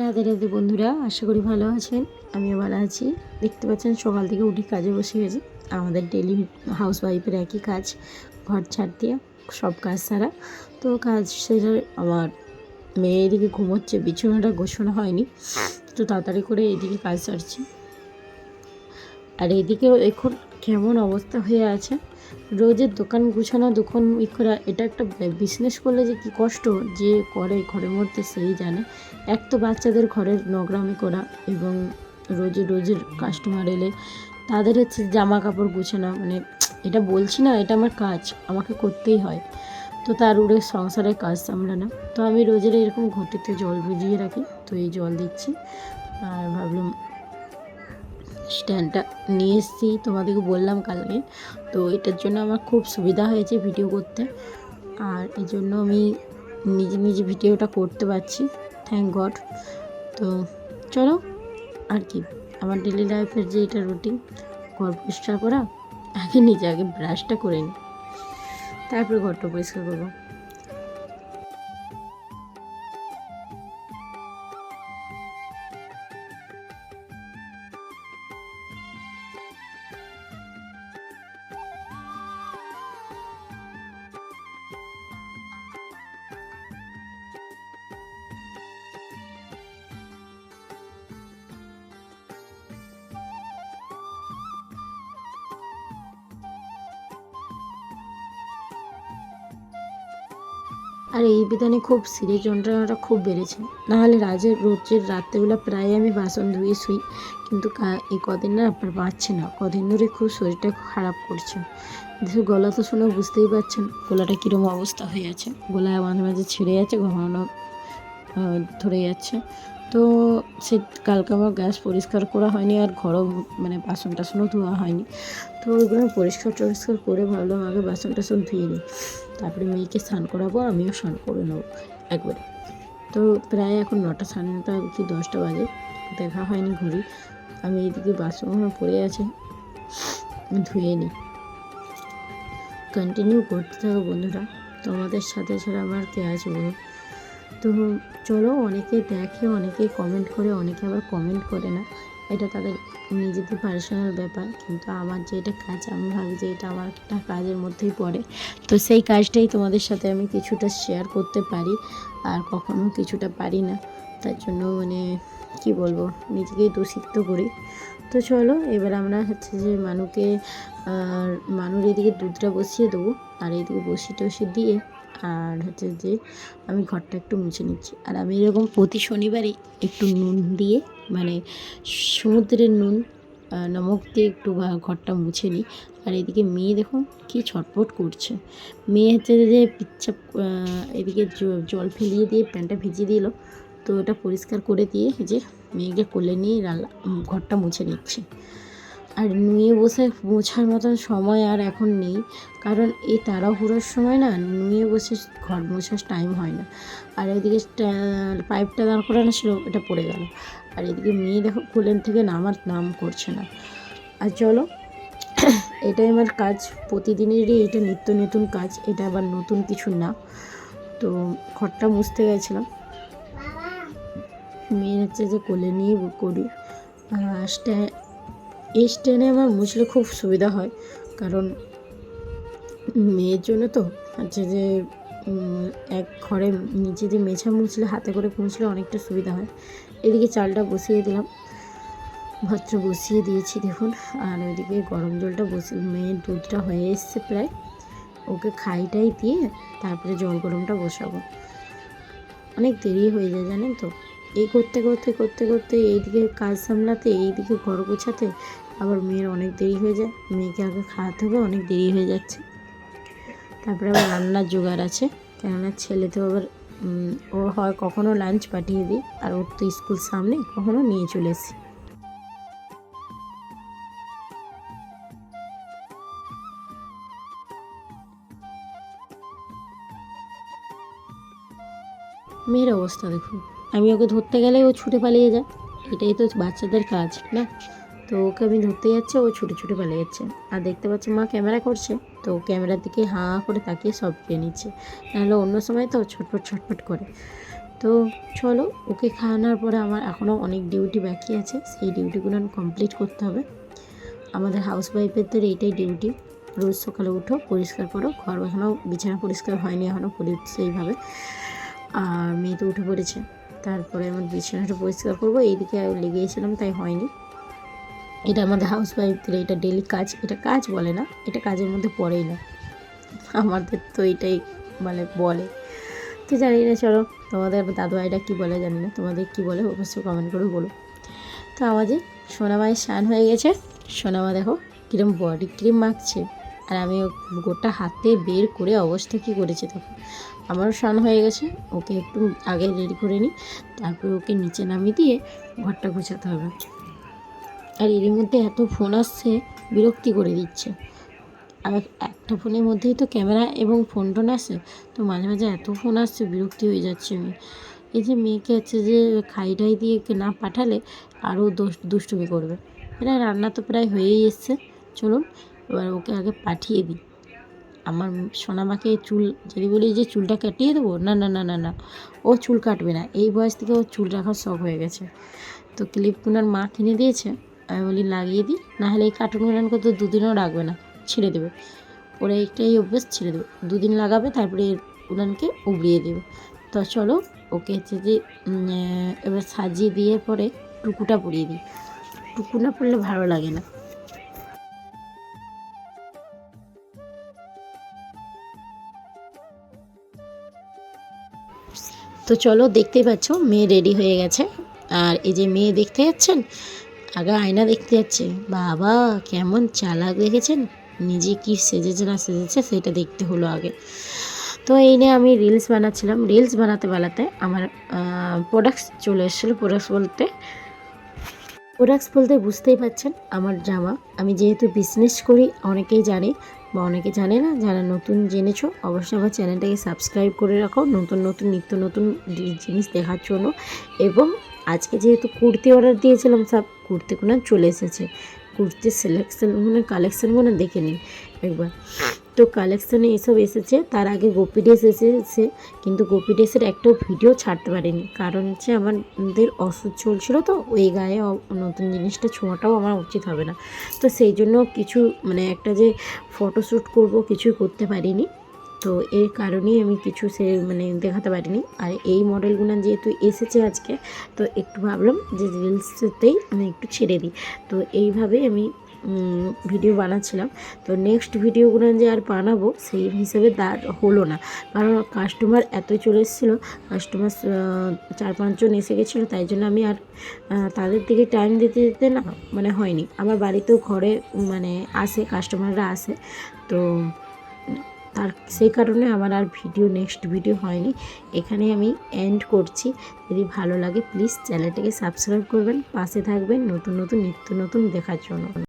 রাধে রাধে বন্ধুরা, আশা করি ভালো আছেন। আমিও ভালো আছি। দেখতে পাচ্ছেন, সকাল থেকে উঠি কাজে বসে গেছি। আমাদের ডেলি হাউস ওয়াইফের একই কাজ, ঘর ছাড় দিয়ে সব কাজ ছাড়া তো কাজ সেরে আমার মেয়ে এদিকে ঘুমোচ্ছে, বিছানাটা ঘোষণা হয়নি। তো তাড়াতাড়ি করে এদিকে কাজ সারছি। আর এদিকেও এখন কেমন অবস্থা হয়ে আছে। রোজের দোকান গুছানো, দোকান ই করা, এটা একটা বিজনেস করলে যে কি কষ্ট? যে করে ঘরের মধ্যে সেই জানে। এক তো বাচ্চাদের ঘরের নোংরামি করা এবং রোজে রোজের কাস্টমার এলে তাদের হচ্ছে জামা কাপড় গুছানো মানে এটা বলছি না, এটা আমার কাজ, আমাকে করতেই হয়। তো তার উড়ে সংসারের কাজ সামলানো। তো আমি রোজের এরকম ঘটিতে জল ভিজিয়ে রাখি, তো এই জল দিচ্ছি। আর ভাবলাম স্ট্যান্ডটা নিয়ে এসেছি, তোমাদেরকে বললাম কালকে। তো এটার জন্য আমার খুব সুবিধা হয়েছে ভিডিও করতে। আর এই জন্য আমি নিজে নিজে ভিডিওটা করতে পারছি থ্যাংক গড তো চলো, আর কি, আমার ডেলি লাইফের যে এটা রুটিন ঘর পরিষ্কার করা, আগে নিজে আগে ব্রাশটা করে নিই তারপরে ঘরটা পরিষ্কার করব। আর এই বিধানে খুব সিরে যন্ত্রণাটা খুব বেড়েছে। নাহলে রাজের রোজের রাত্রেবেলা প্রায় আমি বাসন ধুয়ে শুই, কিন্তু এই কদিন না পারছে না। কদিন ধরে খুব শরীরটা খারাপ করছে। দেখো গলা তো শুনে, বুঝতেই পারছেন গলাটা কীরকম অবস্থা হয়ে আছে। গলায় মাঝে মাঝে ছিঁড়ে যাচ্ছে ঘন ধরে যাচ্ছে। তো সে কালকে আমার গ্যাস পরিষ্কার করা হয়নি আর ঘরও মানে বাসন টাসনও ধোয়া হয়নি। তো ওইগুলো পরিষ্কার টরিষ্কার করে ভাবলাম, আগে বাসন টাসন ধুয়ে নিই। তারপরে মেয়েকে স্নান করাবো, আমিও স্নান করে নেব একবারে। তো প্রায় এখন নটা, সাড়ে নটা কি দশটা বাজে, দেখা হয়নি ঘড়ি। আমি এইদিকে বাসনগুলো পড়ে আছে, ধুয়ে নিই। কন্টিনিউ করতে থাকো বন্ধুরা, তোমাদের সাথে ছাড়া আমার কে আছে বলো তো চলো অনেকে দেখে অনেকে কমেন্ট করে, অনেকে আবার কমেন্ট করে না। এটা তাদের নিজেদের পার্সোনাল ব্যাপার, কিন্তু আমার যে এটা কাজ, আমি ভাবি যে এটা আমার একটা কাজের মধ্যেই পড়ে। তো সেই কাজটাই তোমাদের সাথে আমি কিছুটা শেয়ার করতে পারি, আর কখনো কিছুটা পারি না। তার জন্য মানে কি বলব, নিজেকেই দূষিত করি। তো চলো, এবার আমরা হচ্ছে যে মানুকে মানুর এদিকে দুধটা বসিয়ে দেবো, আর এইদিকে বসি টসি দিয়ে আর হচ্ছে যে আমি ঘরটা একটু মুছে নিচ্ছি। আর আমি এরকম প্রতি শনিবারই একটু নুন দিয়ে মানে সমুদ্রের নুন নমক দিয়ে একটু ঘরটা মুছে নিই। আর এদিকে মেয়ে দেখুন কি ছটফট করছে। মেয়ে হচ্ছে যে পিচ্ছাপ এদিকে জল ফেলিয়ে দিয়ে প্যান্টটা ভিজিয়ে দিল। তো ওটা পরিষ্কার করে দিয়ে যে মেয়েকে কোলে নিয়ে ঘরটা মুছে নিচ্ছে। আর নুয়ে বসে মোছার মতন সময় আর এখন নেই। কারণ এই তাড়াহুড়োর সময় না নুয়ে বসে ঘর মোছার টাইম হয় না। আর এদিকে পাইপটা দাঁড় করানো ছিল এটা পড়ে গেল। আর এদিকে মেয়ে দেখো কোলেন থেকে নামার নাম করছে না। আর চলো এটাই আমার কাজ। প্রতিদিনেরই এটা নিত্য নতুন কাজ এটা আবার নতুন কিছু না। তো ঘরটা মুছতে গেছিলাম। মেয়ে হচ্ছে যে কোলে নিয়ে করি আর স্ট্যা- এই স্ট্যান্ডে আমার মুছলে খুব সুবিধা হয়। কারণ মেয়ের জন্য তো হচ্ছে যে এক ঘরে নিচে যে মেছা মুছলে, হাতে করে মুছলে অনেকটা সুবিধা হয়। এদিকে চালটা বসিয়ে দিলাম। ভাতটা বসিয়ে দিয়েছি, দেখুন। আর ওইদিকে গরম জলটা বসিয়ে মেয়ের দুধটা হয়ে এসছে প্রায়। ওকে খাইটাই দিয়ে তারপরে জল গরমটা বসাবো। অনেক দেরি হয়ে যায়, জানেন তো? এই করতে করতে করতে করতে এইদিকে কাজ সামলাতে, এইদিকে ঘর গোছাতে আবার মেয়ের অনেক দেরি হয়ে যায়। মেয়েকে আগে খাওয়াতে হবে, অনেক দেরি হয়ে যাচ্ছে। তারপরে আবার রান্নার জোগাড় আছে। কেননা ছেলে তো আবার ও হয় কখনো লাঞ্চ পাঠিয়ে দিই, আর ওর তো স্কুল সামনে, কখনো নিয়ে চলে আসি। মেয়ের অবস্থা দেখুন। আমি ওকে ধরতে গেলে ও ছুটে পালিয়ে যায়। এটাই তো বাচ্চাদের কাজ, না? তো ওকে আমি ধরতে যাচ্ছে, ও ছুটে ছুটে পালিয়ে যাচ্ছে। আর দেখতে পাচ্ছি মা ক্যামেরা করছে, তো ক্যামেরার দিকে হাঁ করে তাকিয়ে সব পেয়ে নিচ্ছে। নাহলে অন্য সময় তো ছটফট ছটফট করে। তো চলো, ওকে খাওয়ানোর পরে আমার এখনও অনেক ডিউটি বাকি আছে, সেই ডিউটিগুলো কমপ্লিট করতে হবে। আমাদের হাউস ওয়াইফের তো এইটাই ডিউটি। রোজ সকালে উঠো, পরিষ্কার করো, ঘর এখনও বিছানা পরিষ্কার হয়নি এখনও সেইভাবে। আর মেয়ে তো উঠে পড়েছে, তারপরে আমার বিছানাটা পরিষ্কার করব, এইদিকে লেগেছিলাম তাই হয়নি। এটা আমাদের হাউস ওয়াইফদের এটা ডেলি কাজ, এটা কাজ বলে না, এটা কাজের মধ্যে পড়েই না। আমাদের তো এটাই মানে বলে। তো জানি না, চলো, তোমাদের দাদু ভাইটা কী বলে জানি না, তোমাদের কী বলে অবশ্যই কমেন্ট করে বলো। তো আমাদের সোনামায়ের স্নান হয়ে গেছে। সোনামা দেখো কীরকম বডি ক্রিম মাখছে, আর আমি গোটা হাতে বের করে অবস্থা কী করেছে তখন আমারও স্নান হয়ে গেছে, ওকে একটু আগে রেডি করে নিই, তারপরে ওকে নিচে নামিয়ে দিয়ে ঘরটা গোছাতে হবে। আর এর মধ্যে এত ফোন আসছে, বিরক্তি করে দিচ্ছে। আর একটা ফোনের মধ্যেই তো ক্যামেরা এবং ফোন টোন আসে, তো মাঝে মাঝে এত ফোন আসছে, বিরক্তি হয়ে যাচ্ছে আমি। এই যে মেয়েকে হচ্ছে যে খাই টাই দিয়ে না পাঠালে আরও দুষ্টুমি করবে। এটা রান্না তো প্রায় হয়েই এসছে। চলুন, এবার ওকে আগে পাঠিয়ে দিই। আমার সোনামাকে চুল, যদি বলি যে চুলটা কাটিয়ে দেবো? না না না না না। ও চুল কাটবে না। এই বয়স থেকে ও চুল রাখার শখ হয়ে গেছে। তো ক্লিপ কুনার মা কিনে দিয়েছে। আমি বলি, লাগিয়ে দিই। নাহলে এই কার্টুন কুনানকে তো দুদিনও রাখবে না। ছেড়ে দেবে। ওরা একটাই অভ্যেস ছেড়ে দেবে। দুদিন লাগাবে, তারপরে উনানকে উবড়িয়ে দেবে। তো চলো, ওকে হচ্ছে যে এবার সাজিয়ে দিয়ে পরে টুকুটা পরিয়ে দিই। টুকু না পরলে ভালো লাগে না। তো চলো, দেখতেই পাচ্ছ, মেয়ে রেডি হয়ে গেছে। আর এই যে মেয়ে দেখতে যাচ্ছেন আগে আয়না দেখতে যাচ্ছে। বাবা, কেমন চালাক দেখেছেন? নিজে কি সেজেছে না সেজেছে সেটা দেখতে হলো আগে। তো এই নিয়ে আমি রিলস বানাচ্ছিলাম। রিলস বানাতে বানাতে আমার প্রোডাক্টস চলে এসেছিল প্রোডাক্টস বলতে। প্রোডাক্টস বলতে বুঝতেই পারছেন আমার জামা। আমি যেহেতু বিজনেস করি, অনেকেই জানে বা অনেকে জানে না, যারা নতুন জেনেছো, অবশ্যই আমার চ্যানেলটাকে সাবস্ক্রাইব করে রাখো। নতুন নতুন, নিত্য নতুন জিনিস দেখার জন্য। এবং আজকে যেহেতু কুর্তি অর্ডার দিয়েছিলাম সব কুর্তিগুলো চলে এসেছে। কুর্তির সিলেকশনগুলো কালেকশানগুলো দেখে নিন একবার। তো কালেকশানে এসব এসেছে, তার আগে গোপি ড্রেস এসেছে, কিন্তু গোপি ড্রেসের একটাও ভিডিও ছাড়তে পারিনি। কারণ হচ্ছে আমাদের ওষুধ চলছিল তো, ওই গায়ে নতুন জিনিসটা ছোঁয়াটাও আমার উচিত হবে না। তো সেই জন্য কিছু মানে একটা যে ফটোশ্যুট করব কিছুই করতে পারিনি। তো এর কারণেই আমি কিছু সে মানে দেখাতে পারিনি। আর এই মডেলগুলো যেহেতু এসেছে আজকে, তো একটু ভাবলাম যে রিলসতেই আমি একটু ছেড়ে দিই। তো এইভাবে আমি ভিডিও বানাচ্ছিলাম। তো নেক্সট ভিডিওগুলো যে আর বানাবো সেই হিসেবে তার হলো না। কারণ কাস্টমার এত চলে এসেছিল কাস্টমার চার পাঁচজন এসে গেছিল, তাই জন্য আমি আর তাদের দিকে টাইম দিতে দিতে না মানে হয়নি। আমার বাড়িতেও ঘরে মানে আসে কাস্টমাররা আসে। তো তার সেই কারণে আমার আর ভিডিও, নেক্সট ভিডিও হয়নি। এখানে আমি এন্ড করছি। যদি ভালো লাগে প্লিজ চ্যানেলটাকে সাবস্ক্রাইব করবেন। পাশে থাকবেন নতুন নতুন, নিত্য নতুন দেখার জন্য।